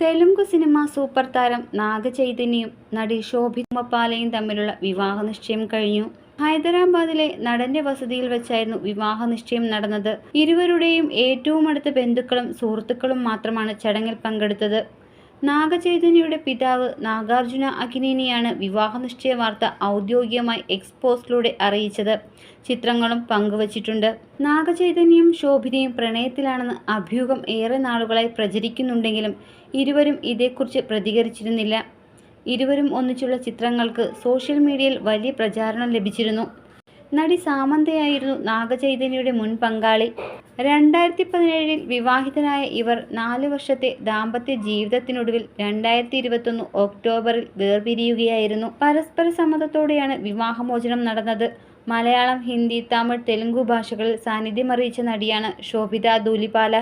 Telugu cinema super താരം നാഗചൈതന്യയും നടി ശോഭിമപ്പാലയും തമ്മിലുള്ള വിവാഹ നിശ്ചയം കഴിഞ്ഞു. ഹൈദരാബാദിലെ നടന്റെ വസതിയിൽ വെച്ചായിരുന്നു വിവാഹ നിശ്ചയം നടന്നത്. ഇരുവരുടെയും ഏറ്റവും അടുത്ത ബന്ധുക്കളും സുഹൃത്തുക്കളും മാത്രമാണ് ചടങ്ങിൽ പങ്കെടുത്തത്. നാഗചൈതന്യയുടെ പിതാവ് നാഗാർജുന അഗ്നിനിയാണ് വിവാഹ നിശ്ചയ വാർത്ത ഔദ്യോഗികമായി എക്സ്പോസ്റ്റിലൂടെ അറിയിച്ചത്. ചിത്രങ്ങളും പങ്കുവച്ചിട്ടുണ്ട്. നാഗചൈതന്യം ശോഭിതയും പ്രണയത്തിലാണെന്ന് അഭ്യൂഹം ഏറെ നാളുകളായി പ്രചരിക്കുന്നുണ്ടെങ്കിലും ഇരുവരും ഇതേക്കുറിച്ച് പ്രതികരിച്ചിരുന്നില്ല. ഇരുവരും ഒന്നിച്ചുള്ള ചിത്രങ്ങൾക്ക് സോഷ്യൽ മീഡിയയിൽ വലിയ പ്രചാരണം ലഭിച്ചിരുന്നു. നടി സാമന്തയായിരുന്നു നാഗചൈതന്യയുടെ മുൻ പങ്കാളി. രണ്ടായിരത്തി പതിനേഴിൽ വിവാഹിതരായ ഇവർ നാലു വർഷത്തെ ദാമ്പത്യ ജീവിതത്തിനൊടുവിൽ രണ്ടായിരത്തി ഇരുപത്തൊന്ന് ഒക്ടോബറിൽ വേർപിരിയുകയായിരുന്നു. പരസ്പര സമ്മതത്തോടെയാണ് വിവാഹമോചനം നടന്നത്. മലയാളം ഹിന്ദി തമിഴ് തെലുങ്കു ഭാഷകളിൽ സാന്നിധ്യമറിയിച്ച നടിയാണ് ശോഭിത ധൂലിപാല.